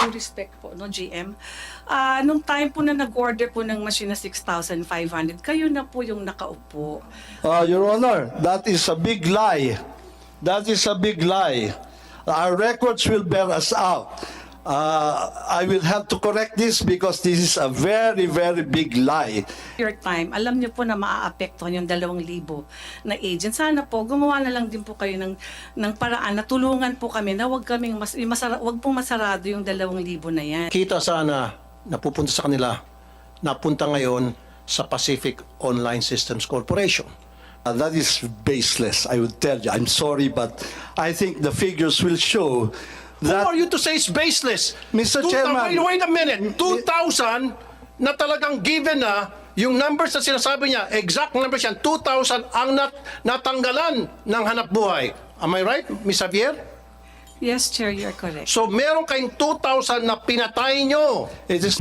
due respect po, no, GM, ah, nung time po na nag-order po ng machine na 6,500, kayo na po yung nakaupo. Uh, Your Honor, that is a big lie. That is a big lie. Our records will bear us out. Uh, I will have to correct this because this is a very, very big lie. Your time, alam niyo po na maaapektuhan yung 2,000 na agent. Sana po, gumawa na lang din po kayo ng, ng paraan na tulungan po kami na wag kaming mas, masara, wag pong masarado yung 2,000 na yan. Kita sana napupunta sa kanila, napunta ngayon sa Pacific Online Systems Corporation. Uh, that is baseless, I would tell you. I'm sorry, but I think the figures will show Who that are you to say it's baseless? Mr. Two- Chairman. Wait, wait a minute. 2,000 na talagang given na yung numbers na sinasabi niya, exact numbers yan, 2,000 ang nat natanggalan ng hanap buhay. Am I right, Ms. Javier? Yes, Chair, you're correct. So meron kayong 2,000 na pinatay nyo. it is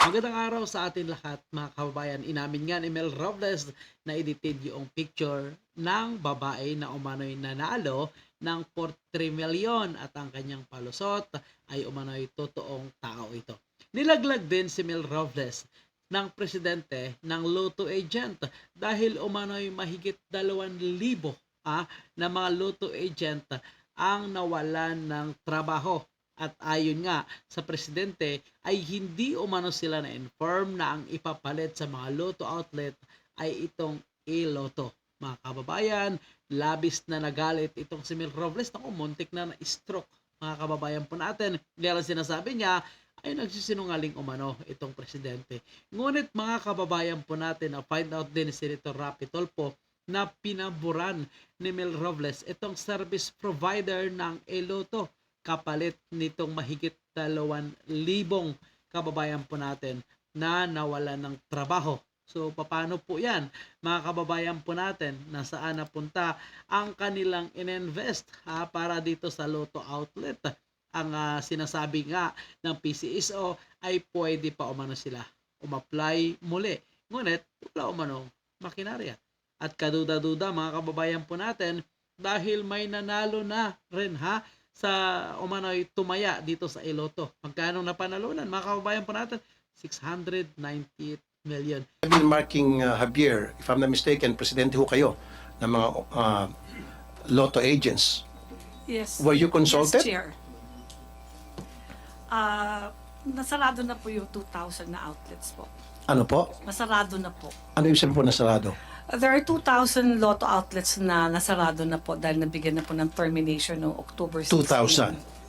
Magandang araw sa atin lahat mga kababayan. Inamin nga ni Mel Robles na edited yung picture ng babae na umano'y nanalo ng 43 milyon at ang kanyang palusot ay umano'y totoong tao ito. Nilaglag din si Mel Robles ng presidente ng Lotto agent dahil umano'y mahigit 2,000 ah, na mga Lotto agent ang nawalan ng trabaho at ayon nga sa presidente ay hindi umano sila na-inform na ang ipapalit sa mga loto outlet ay itong e-loto. Mga kababayan, labis na nagalit itong si Mel Robles. Naku, muntik na na-stroke mga kababayan po natin. Ang sinasabi niya ay nagsisinungaling umano itong presidente. Ngunit mga kababayan po natin, na find out din ni Senator Rapi Tolpo na pinaboran ni Mel Robles itong service provider ng e-loto kapalit nitong mahigit 2,000 kababayan po natin na nawalan ng trabaho. So, paano po yan? Mga kababayan po natin, nasaan napunta ang kanilang ininvest ha, para dito sa Lotto Outlet. Ang ah, sinasabi nga ng PCSO ay pwede pa umano sila umapply muli. Ngunit, wala umano makinarya. At kaduda-duda mga kababayan po natin dahil may nanalo na rin ha sa umano'y tumaya dito sa Iloto. Magkano na panalunan? Mga kababayan po natin, 698 million. I've been marking uh, Javier, if I'm not mistaken, presidente ho kayo ng mga uh, lotto agents. Yes. Were you consulted? Yes, Chair. Ah, nasarado na po yung 2,000 na outlets po. Ano po? Nasarado na po. Ano yung sabi po na sarado? There are 2,000 lotto outlets na nasarado na po dahil nabigyan na po ng termination noong October 16. 2,000.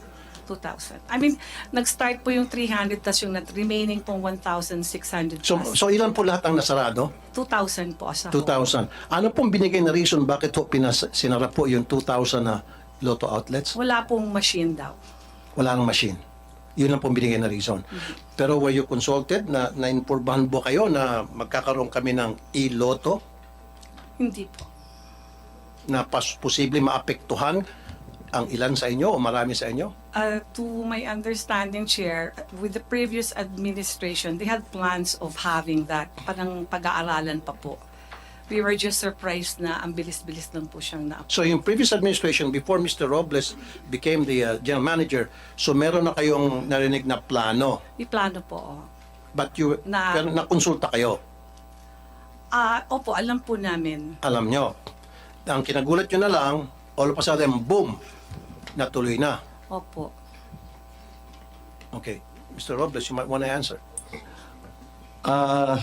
2,000. I mean, nag-start po yung 300 tas yung remaining pong 1,600 So, plus. so ilan po lahat ang nasarado? 2,000 po as a whole. 2,000. Ano pong binigay na reason bakit ho pinas, sinara po yung 2,000 na lotto outlets? Wala pong machine daw. Wala nang machine. Yun lang pong binigay na reason. Pero were you consulted na na-informahan po kayo na magkakaroon kami ng e-lotto Hindi po. na pas posible maapektuhan ang ilan sa inyo o marami sa inyo? Uh, to my understanding, Chair, with the previous administration, they had plans of having that. Parang pag-aaralan pa po. We were just surprised na ang bilis-bilis lang po siyang na So yung previous administration, before Mr. Robles became the uh, general manager, so meron na kayong narinig na plano. May plano po. oh. But you, Na- pero nakonsulta kayo. Ah, opo, alam po namin. Alam nyo. Ang kinagulat nyo na lang, all of a sudden, boom, natuloy na. Opo. Okay. Mr. Robles, you might want to answer. Uh,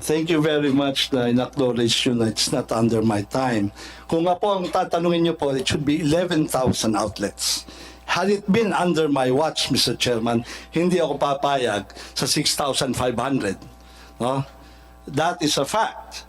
thank you very much na in-acknowledge you na it's not under my time. Kung nga po ang tatanungin niyo po, it should be 11,000 outlets. Had it been under my watch, Mr. Chairman, hindi ako papayag sa 6,500. No? That is a fact.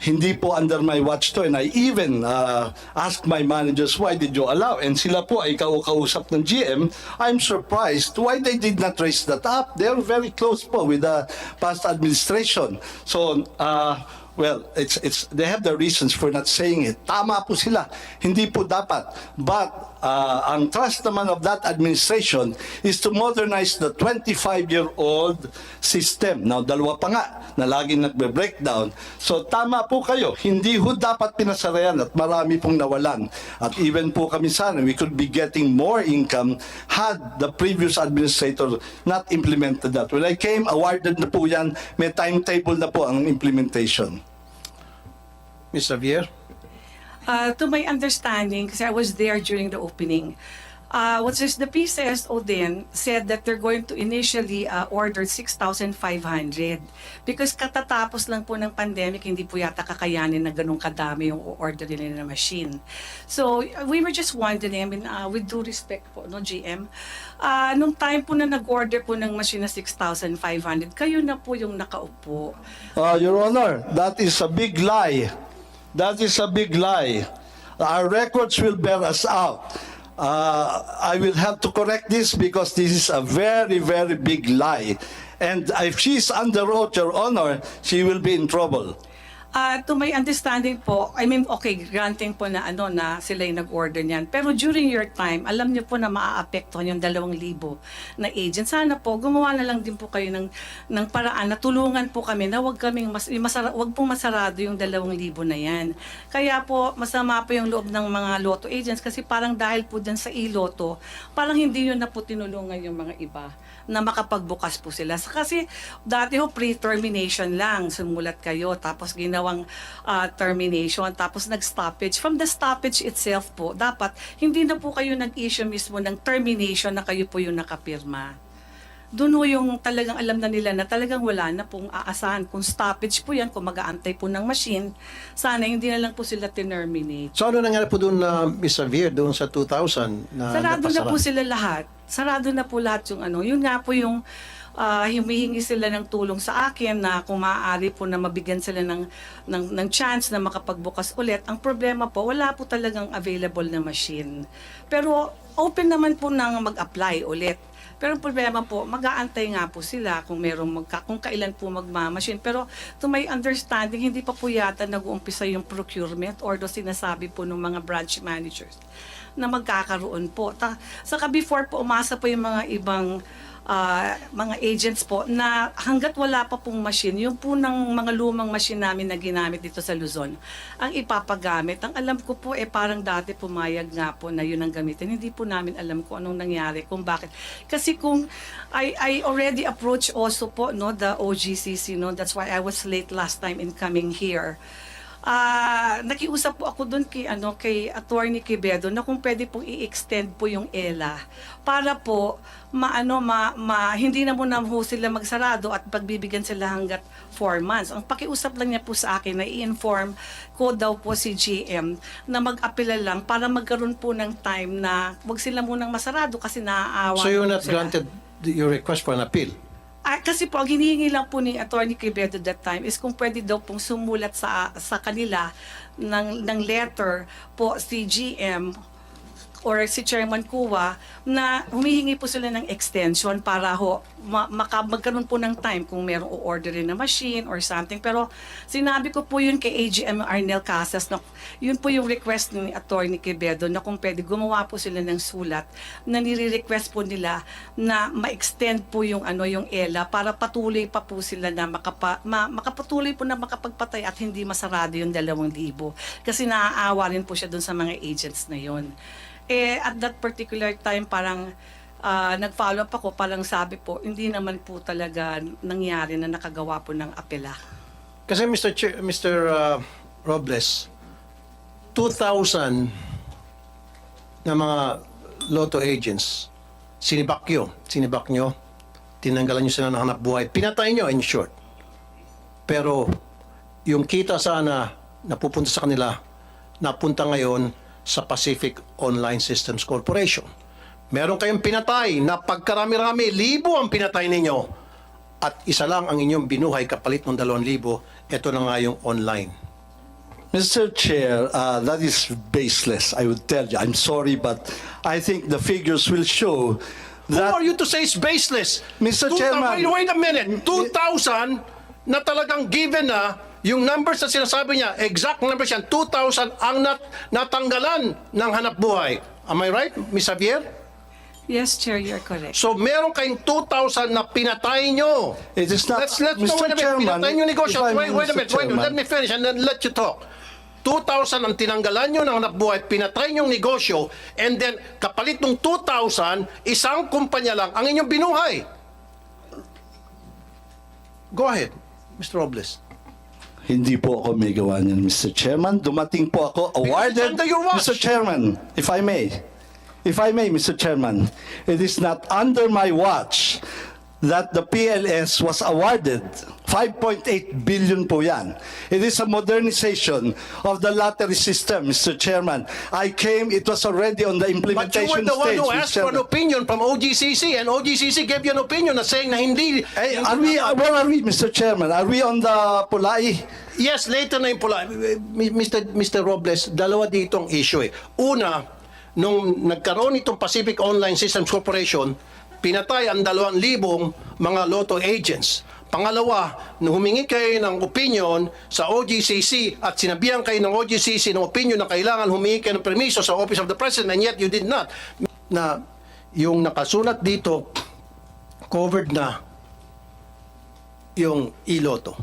Hindi po under my watch to and I even uh, asked my managers why did you allow? And sila po ay kau-kausap ng GM I'm surprised why they did not raise that up. They're very close po with the past administration. So uh, well it's it's they have their reasons for not saying it. Tama po sila. Hindi po dapat. But uh, ang trust naman of that administration is to modernize the 25-year-old system. Now, dalawa pa nga na laging nagbe-breakdown. So, tama po kayo. Hindi ho dapat pinasarayan at marami pong nawalan. At even po kami sana, we could be getting more income had the previous administrator not implemented that. When I came, awarded na po yan. May timetable na po ang implementation. Ms. Javier? Uh, to my understanding, kasi I was there during the opening, uh, what is the PCSO then said that they're going to initially uh, order 6,500 because katatapos lang po ng pandemic, hindi po yata kakayanin na ganun kadami yung order nila na machine. So, we were just wondering, I mean, uh, with due respect po, no, GM, uh, nung time po na nag-order po ng machine na 6,500, kayo na po yung nakaupo. Uh, Your Honor, that is a big lie. That is a big lie. Our records will bear us out. Uh, I will have to correct this because this is a very, very big lie. And if she's under oath, Your Honor, she will be in trouble. Ah, to my understanding po, I mean, okay, granting po na ano na sila yung nag-order niyan. Pero during your time, alam niyo po na maaapektuhan yung dalawang libo na agent. Sana po, gumawa na lang din po kayo ng, ng paraan na tulungan po kami na wag kaming mas, masara, wag pong masarado yung dalawang libo na yan. Kaya po, masama po yung loob ng mga lotto agents kasi parang dahil po dyan sa e-lotto, parang hindi yun na po tinulungan yung mga iba na makapagbukas po sila. Kasi dati ho pre-termination lang, sumulat kayo, tapos ginawang ah, termination, tapos nag-stoppage. From the stoppage itself po, dapat hindi na po kayo nag-issue mismo ng termination na kayo po yung nakapirma. Doon ho yung talagang alam na nila na talagang wala na pong aasahan. Kung stoppage po yan, kung mag-aantay po ng machine, sana hindi na lang po sila terminate So ano nangyari po doon na Ms. Javier doon sa 2000 na Sarado na napasara? po sila lahat. Sarado na po lahat yung ano. Yun nga po yung ah, humihingi sila ng tulong sa akin na kung maaari po na mabigyan sila ng, ng, ng chance na makapagbukas ulit. Ang problema po, wala po talagang available na machine. Pero open naman po nang mag-apply ulit. Pero ang problema po, mag-aantay nga po sila kung merong magka, kung kailan po magmamachine. Pero to my understanding, hindi pa po yata nag-uumpisa yung procurement or do sinasabi po ng mga branch managers na magkakaroon po. Ta, saka before po, umasa po yung mga ibang ah, mga agents po na hanggat wala pa pong machine, yung po ng mga lumang machine namin na ginamit dito sa Luzon, ang ipapagamit. Ang alam ko po, eh parang dati pumayag nga po na yun ang gamitin. Hindi po namin alam kung anong nangyari, kung bakit. Kasi kung I, I already approached also po no, the OGCC, no, that's why I was late last time in coming here. Ah, nakiusap po ako doon kay ano kay Attorney Quevedo na kung pwede pong i-extend po yung ELA para po maano ma, ma hindi na muna ho sila magsarado at pagbibigyan sila hanggat 4 months. Ang pakiusap lang niya po sa akin na i-inform ko daw po si GM na mag-apela lang para magkaroon po ng time na wag sila munang masarado kasi naaawa So you're po not sila. granted your request for an appeal? Ah, kasi po, ang hinihingi lang po ni Attorney Quevedo that time is kung pwede daw pong sumulat sa sa kanila ng, ng letter po si GM or si Chairman Kuwa na humihingi po sila ng extension para ho ma- maka, magkaroon po ng time kung merong o-orderin na machine or something. Pero sinabi ko po yun kay AGM Arnel Casas na yun po yung request ni Attorney Quevedo na kung pwede gumawa po sila ng sulat na nire-request po nila na ma-extend po yung ano yung ELA para patuloy pa po sila na makapa, ma, makapatuloy po na makapagpatay at hindi masarado yung dalawang libo. Kasi naaawa rin po siya dun sa mga agents na yon. Eh, at that particular time, parang ah, nag-follow up ako, parang sabi po, hindi naman po talaga nangyari na nakagawa po ng apela. Kasi Mr. Chair, Mr. uh, Robles, 2,000 na mga lotto agents, sinibak nyo, sinibak nyo, tinanggalan nyo sila ng hanap buhay, pinatay nyo in short. Pero yung kita sana napupunta sa kanila, napunta ngayon sa Pacific Online Systems Corporation. Meron kayong pinatay na pagkarami-rami, libo ang pinatay ninyo. At isa lang ang inyong binuhay kapalit ng dalawang libo, ito na nga yung online. Mr. Chair, uh, that is baseless, I would tell you. I'm sorry, but I think the figures will show Who that... are you to say it's baseless? Mr. Two- Chairman. Wait, wait a minute. 2,000 na talagang given na yung numbers na sinasabi niya, exact numbers yan, 2,000 ang nat natanggalan ng hanap buhay. Am I right, Ms. Javier? Yes, Chair, you're correct. So meron kayong 2,000 na pinatay nyo. It is not- let's, let's, Mr. no, wait a minute. Chairman, pinatay nyo negosyo. Wait, wait a minute. Wait, let me finish and then let you talk. 2,000 ang tinanggalan nyo ng hanap buhay, pinatay nyo negosyo, and then kapalit ng 2,000, isang kumpanya lang ang inyong binuhay. Go ahead, Mr. Robles. Hindi po ako may gawa niyan, Mr. Chairman. Dumating po ako awarded. Mr. Chairman, if I may. If I may, Mr. Chairman, it is not under my watch that the PLS was awarded 5.8 billion po yan. It is a modernization of the lottery system, Mr. Chairman. I came, it was already on the But you were implementation the one stage, who Mr. asked for an Chairman. opinion from OGCC, and OGCC gave you an opinion na saying na hindi. Hey, are we, where are we, Mr. Chairman? Are we on the Pulai? Yes, later na yung pula. Mr. Mr. Robles, dalawa dito ang issue eh. Una, nung nagkaroon itong Pacific Online Systems Corporation, pinatay ang dalawang libong mga lotto agents. Pangalawa, nung humingi kayo ng opinion sa OGCC at sinabihan kayo ng OGCC ng opinion na kailangan humingi kayo ng permiso sa Office of the President and yet you did not. Na yung nakasulat dito, covered na yung iloto.